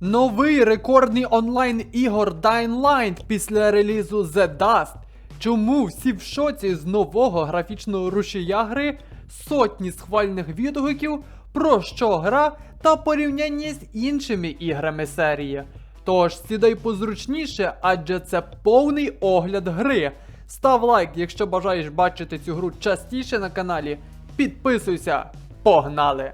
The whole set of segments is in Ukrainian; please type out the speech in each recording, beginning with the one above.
Новий рекордний онлайн ігор Dying Light після релізу The Dust. Чому всі в шоці з нового графічного рушія гри, сотні схвальних відгуків, про що гра та порівняння з іншими іграми серії. Тож сідай позручніше, адже це повний огляд гри. Став лайк, якщо бажаєш бачити цю гру частіше на каналі. Підписуйся, погнали!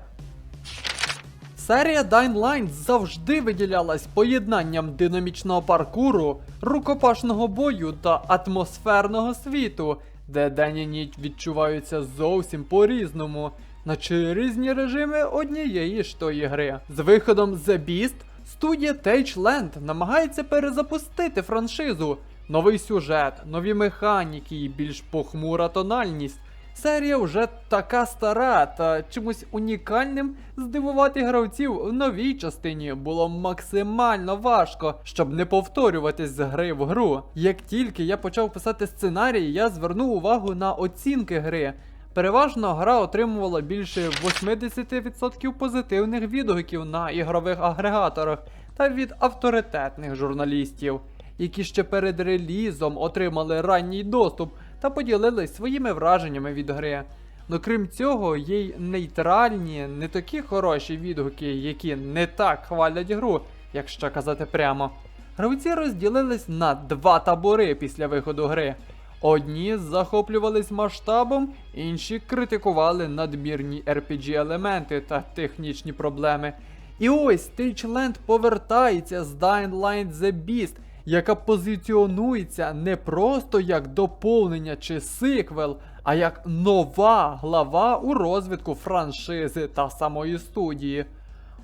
Серія Dying Light завжди виділялась поєднанням динамічного паркуру, рукопашного бою та атмосферного світу, де день і ніч відчуваються зовсім по-різному, наче різні режими однієї ж тої гри. З виходом The Beast студія Tageland намагається перезапустити франшизу, новий сюжет, нові механіки і більш похмура тональність. Серія вже така стара, та чимось унікальним здивувати гравців в новій частині було максимально важко, щоб не повторюватись з гри в гру. Як тільки я почав писати сценарій, я звернув увагу на оцінки гри. Переважно гра отримувала більше 80% позитивних відгуків на ігрових агрегаторах та від авторитетних журналістів, які ще перед релізом отримали ранній доступ та поділились своїми враженнями від гри. Ну крім цього, є й нейтральні, не такі хороші відгуки, які не так хвалять гру, якщо казати прямо. Гравці розділились на два табори після виходу гри. Одні захоплювались масштабом, інші критикували надмірні RPG елементи та технічні проблеми. І ось Stageland повертається з Dying Light The Beast, яка позиціонується не просто як доповнення чи сиквел, а як нова глава у розвитку франшизи та самої студії.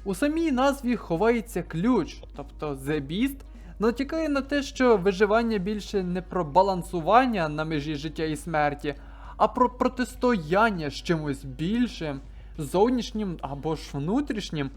У самій назві ховається ключ, тобто The Beast натякає на те, що виживання більше не про балансування на межі життя і смерті, а про протистояння з чимось більшим, зовнішнім або ж внутрішнім.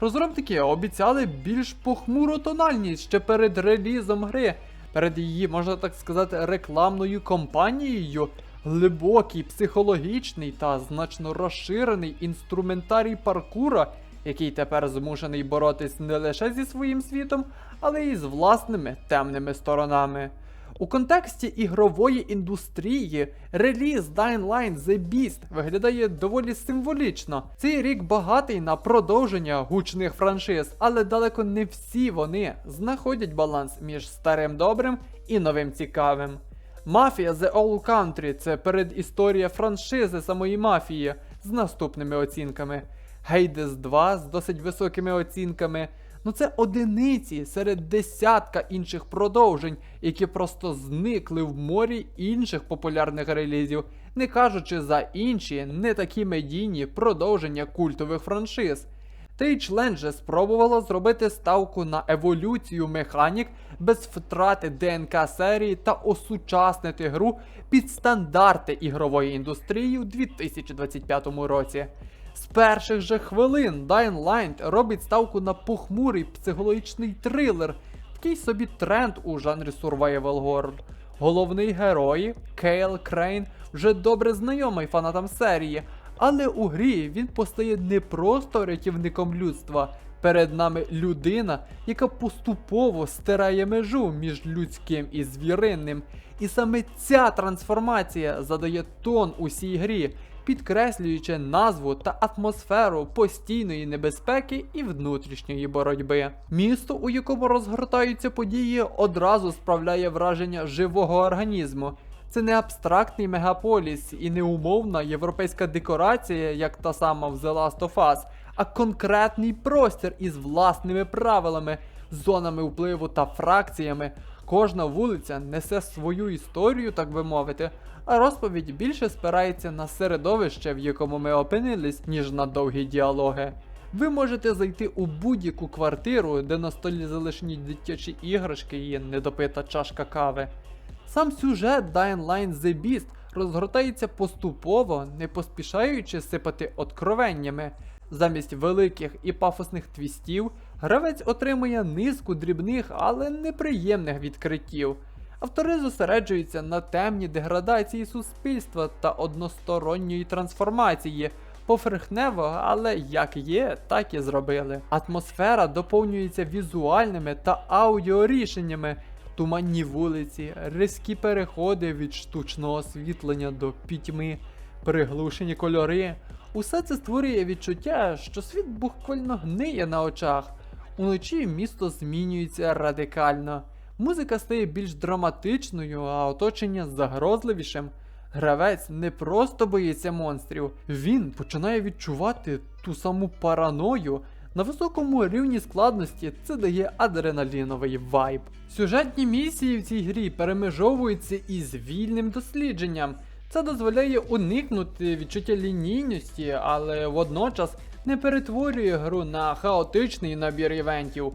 Розробники обіцяли більш похмуру тональність ще перед релізом гри, перед її, можна так сказати, рекламною кампанією. Глибокий, психологічний та значно розширений інструментарій паркура, який тепер змушений боротись не лише зі своїм світом, але й з власними темними сторонами. У контексті ігрової індустрії реліз Dying Light The Beast виглядає доволі символічно. Цей рік багатий на продовження гучних франшиз, але далеко не всі вони знаходять баланс між старим добрим і новим цікавим. Мафія The All Country це передісторія франшизи самої мафії з наступними оцінками. Hades 2 з досить високими оцінками. Ну це одиниці серед десятка інших продовжень, які просто зникли в морі інших популярних релізів, не кажучи за інші не такі медійні продовження культових франшиз. Тейчленд же спробувала зробити ставку на еволюцію механік без втрати ДНК серії та осучаснити гру під стандарти ігрової індустрії у 2025 році. З перших же хвилин Dying Light робить ставку на похмурий психологічний трилер, такий собі тренд у жанрі Survival Horror. Головний герой Кейл Крейн вже добре знайомий фанатам серії, але у грі він постає не просто рятівником людства. Перед нами людина, яка поступово стирає межу між людським і звіринним. І саме ця трансформація задає тон усій грі, підкреслюючи назву та атмосферу постійної небезпеки і внутрішньої боротьби. Місто, у якому розгортаються події, одразу справляє враження живого організму. Це не абстрактний мегаполіс і не умовна європейська декорація, як та сама в The Last of Us, а конкретний простір із власними правилами, зонами впливу та фракціями. Кожна вулиця несе свою історію, так би мовити, а розповідь більше спирається на середовище, в якому ми опинились, ніж на довгі діалоги. Ви можете зайти у будь-яку квартиру, де на столі залишені дитячі іграшки і недопита чашка кави. Сам сюжет Dying Light The Beast розгортається поступово, не поспішаючи сипати откровеннями. Замість великих і пафосних твістів, гравець отримує низку дрібних, але неприємних відкриттів. Автори зосереджуються на темній деградації суспільства та односторонньої трансформації, Поверхнево, але як є, так і зробили. Атмосфера доповнюється візуальними та аудіорішеннями, туманні вулиці, різкі переходи від штучного освітлення до пітьми, приглушені кольори. Усе це створює відчуття, що світ буквально гниє на очах. Уночі місто змінюється радикально. Музика стає більш драматичною, а оточення загрозливішим. Гравець не просто боїться монстрів, він починає відчувати ту саму параною. На високому рівні складності це дає адреналіновий вайб. Сюжетні місії в цій грі перемежовуються із вільним дослідженням. Це дозволяє уникнути відчуття лінійності, але водночас не перетворює гру на хаотичний набір івентів.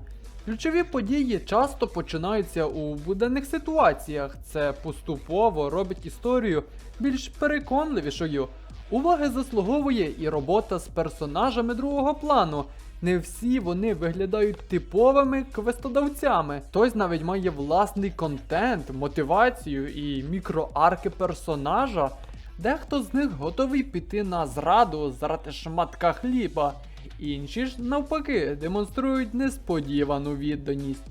Ключові події часто починаються у буденних ситуаціях. Це поступово робить історію більш переконливішою. Уваги заслуговує і робота з персонажами другого плану. Не всі вони виглядають типовими квестодавцями. Хтось навіть має власний контент, мотивацію і мікроарки персонажа. Дехто з них готовий піти на зраду заради шматка хліба. Інші ж, навпаки, демонструють несподівану відданість.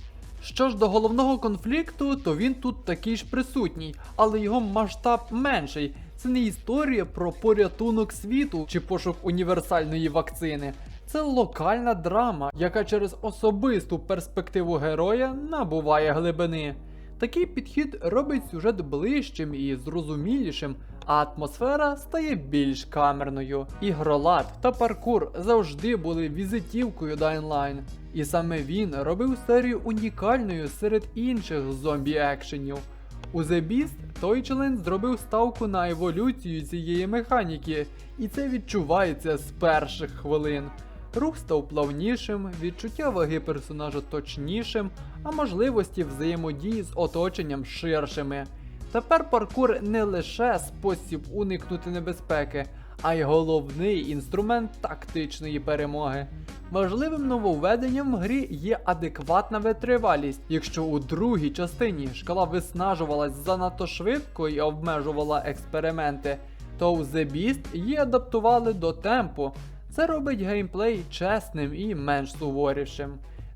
Що ж до головного конфлікту, то він тут такий ж присутній, але його масштаб менший. Це не історія про порятунок світу чи пошук універсальної вакцини. Це локальна драма, яка через особисту перспективу героя набуває глибини. Такий підхід робить сюжет ближчим і зрозумілішим, а атмосфера стає більш камерною. Ігролад та паркур завжди були візитівкою Dying Line, і саме він робив серію унікальною серед інших зомбі-екшенів. У The Beast той член зробив ставку на еволюцію цієї механіки, і це відчувається з перших хвилин. Рух став плавнішим, відчуття ваги персонажа точнішим, а можливості взаємодії з оточенням ширшими. Тепер паркур не лише спосіб уникнути небезпеки, а й головний інструмент тактичної перемоги. Важливим нововведенням в грі є адекватна витривалість. Якщо у другій частині шкала виснажувалась занадто швидко і обмежувала експерименти, то у The Beast її адаптували до темпу. Це робить геймплей чесним і менш суворішим.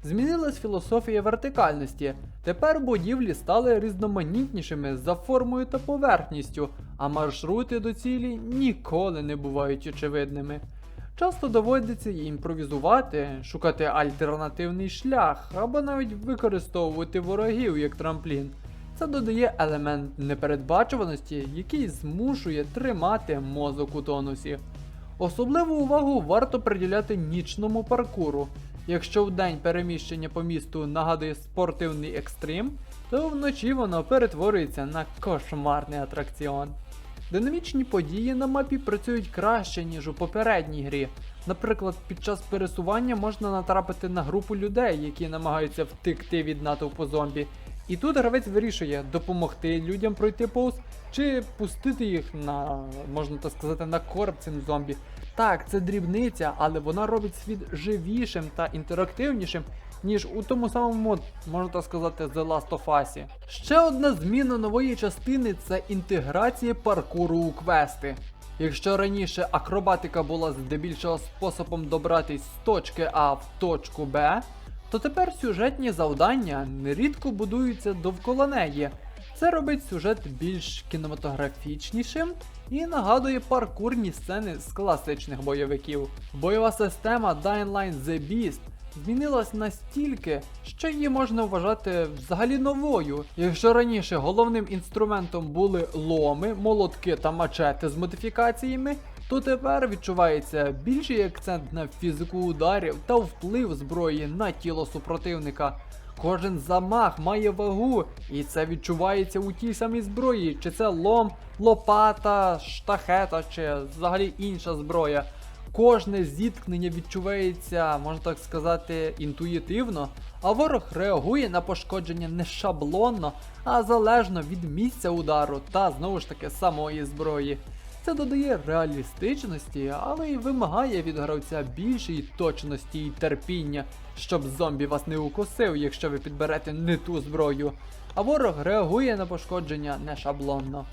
Змінилась філософія вертикальності. Тепер будівлі стали різноманітнішими за формою та поверхністю, а маршрути до цілі ніколи не бувають очевидними. Часто доводиться імпровізувати, шукати альтернативний шлях або навіть використовувати ворогів як трамплін. Це додає елемент непередбачуваності, який змушує тримати мозок у тонусі. Особливу увагу варто приділяти нічному паркуру. Якщо вдень переміщення по місту нагадує спортивний екстрим, то вночі воно перетворюється на кошмарний атракціон. Динамічні події на мапі працюють краще, ніж у попередній грі. Наприклад, під час пересування можна натрапити на групу людей, які намагаються втекти від натовпу зомбі. І тут гравець вирішує допомогти людям пройти повз, чи пустити їх на, можна так сказати, на корм цим зомбі. Так, це дрібниця, але вона робить світ живішим та інтерактивнішим, ніж у тому самому, можна так сказати, The Last of Us. Ще одна зміна нової частини це інтеграція паркуру у квести. Якщо раніше акробатика була здебільшого способом добратись з точки А в точку Б, то тепер сюжетні завдання нерідко будуються довкола неї. Це робить сюжет більш кінематографічнішим і нагадує паркурні сцени з класичних бойовиків. Бойова система Dying Line The Beast змінилась настільки, що її можна вважати взагалі новою. Якщо раніше головним інструментом були ломи, молотки та мачети з модифікаціями, то тепер відчувається більший акцент на фізику ударів та вплив зброї на тіло супротивника. Кожен замах має вагу, і це відчувається у тій самій зброї, чи це лом, лопата, штахета, чи взагалі інша зброя. Кожне зіткнення відчувається, можна так сказати, інтуїтивно, а ворог реагує на пошкодження не шаблонно, а залежно від місця удару та знову ж таки самої зброї. Це додає реалістичності, але й вимагає від гравця більшої точності і терпіння, щоб зомбі вас не укусив, якщо ви підберете не ту зброю. А ворог реагує на пошкодження не шаблонно.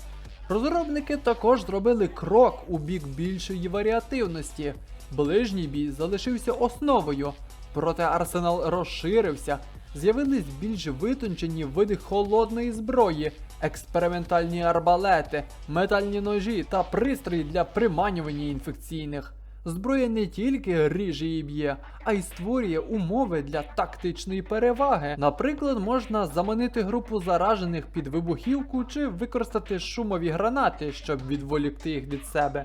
Розробники також зробили крок у бік більшої варіативності. Ближній бій залишився основою, проте арсенал розширився. З'явились більш витончені види холодної зброї, експериментальні арбалети, метальні ножі та пристрої для приманювання інфекційних. Зброя не тільки ріже і б'є, а й створює умови для тактичної переваги. Наприклад, можна заманити групу заражених під вибухівку чи використати шумові гранати, щоб відволікти їх від себе.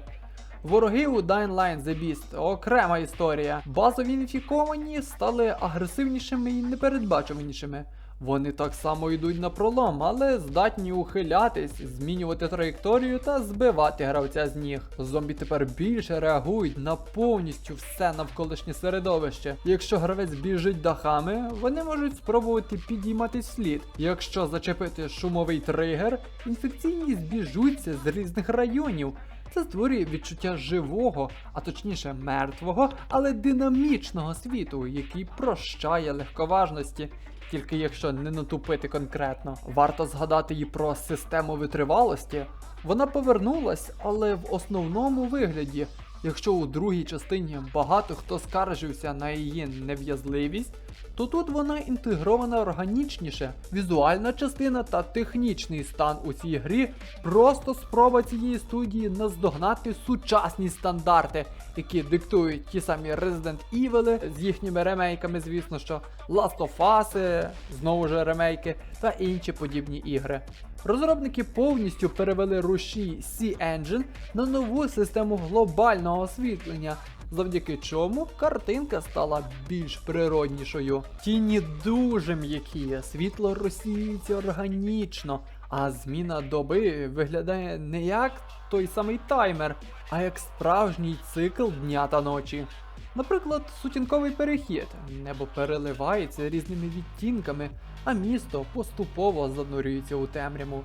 Вороги у Dying Line The Beast окрема історія. Базові інфіковані стали агресивнішими і непередбачуванішими. Вони так само йдуть на пролом, але здатні ухилятись, змінювати траєкторію та збивати гравця з ніг. Зомбі тепер більше реагують на повністю все навколишнє середовище. Якщо гравець біжить дахами, вони можуть спробувати підіймати слід. Якщо зачепити шумовий тригер, інфекційні збіжуться з різних районів. Це створює відчуття живого, а точніше мертвого, але динамічного світу, який прощає легковажності. Тільки якщо не натупити конкретно, варто згадати і про систему витривалості. Вона повернулась, але в основному вигляді. Якщо у другій частині багато хто скаржився на її нев'язливість, то тут вона інтегрована органічніше. Візуальна частина та технічний стан у цій грі просто спроба цієї студії наздогнати сучасні стандарти, які диктують ті самі Resident Evil з їхніми ремейками, звісно що, Last of Us, знову ж ремейки та інші подібні ігри. Розробники повністю перевели рушій C-Engine на нову систему глобального освітлення, завдяки чому картинка стала більш природнішою. Тіні дуже м'які, світло розсіюється органічно, а зміна доби виглядає не як той самий таймер, а як справжній цикл дня та ночі. Наприклад, сутінковий перехід. Небо переливається різними відтінками, а місто поступово занурюється у темряву.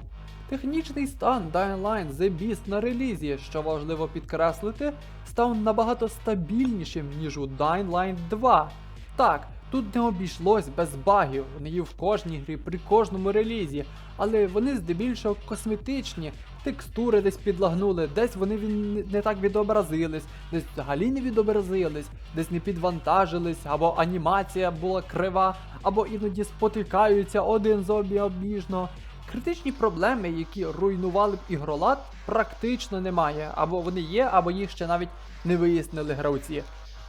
Технічний стан Dying Line The Beast на релізі, що важливо підкреслити, став набагато стабільнішим, ніж у Dying Line 2. Так, тут не обійшлось без багів, вони є в кожній грі при кожному релізі, але вони здебільшого косметичні, текстури десь підлагнули, десь вони він- не так відобразились, десь взагалі не відобразились, десь не підвантажились, або анімація була крива, або іноді спотикаються один зомбі обіжно. Критичні проблеми, які руйнували б ігролад, практично немає, або вони є, або їх ще навіть не вияснили гравці.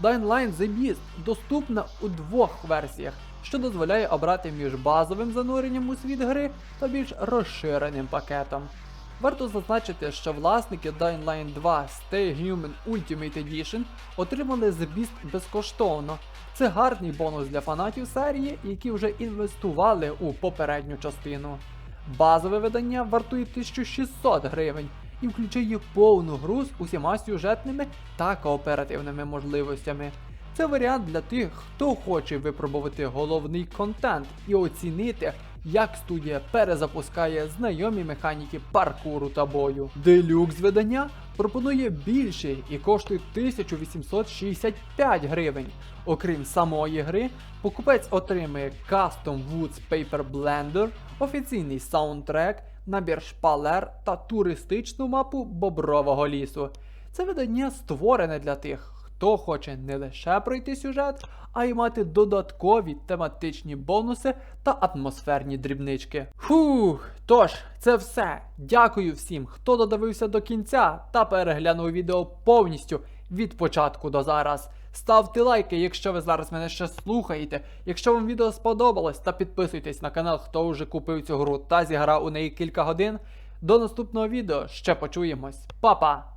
Dying Line The Beast доступна у двох версіях, що дозволяє обрати між базовим зануренням у світ гри та більш розширеним пакетом. Варто зазначити, що власники Dying Line 2 Stay Human Ultimate Edition отримали The безкоштовно. Це гарний бонус для фанатів серії, які вже інвестували у попередню частину. Базове видання вартує 1600 гривень і включає повну гру з усіма сюжетними та кооперативними можливостями. Це варіант для тих, хто хоче випробувати головний контент і оцінити, як студія перезапускає знайомі механіки паркуру та бою. Делюкс видання пропонує більше і коштує 1865 гривень. Окрім самої гри, покупець отримує Custom Woods Paper Blender, офіційний саундтрек, набір шпалер та туристичну мапу Бобрового лісу. Це видання створене для тих, хто хоче не лише пройти сюжет, а й мати додаткові тематичні бонуси та атмосферні дрібнички. Фух, тож, це все. Дякую всім, хто додивився до кінця та переглянув відео повністю від початку до зараз. Ставте лайки, якщо ви зараз мене ще слухаєте. Якщо вам відео сподобалось, та підписуйтесь на канал, хто вже купив цю гру та зіграв у неї кілька годин. До наступного відео ще почуємось. Па-па!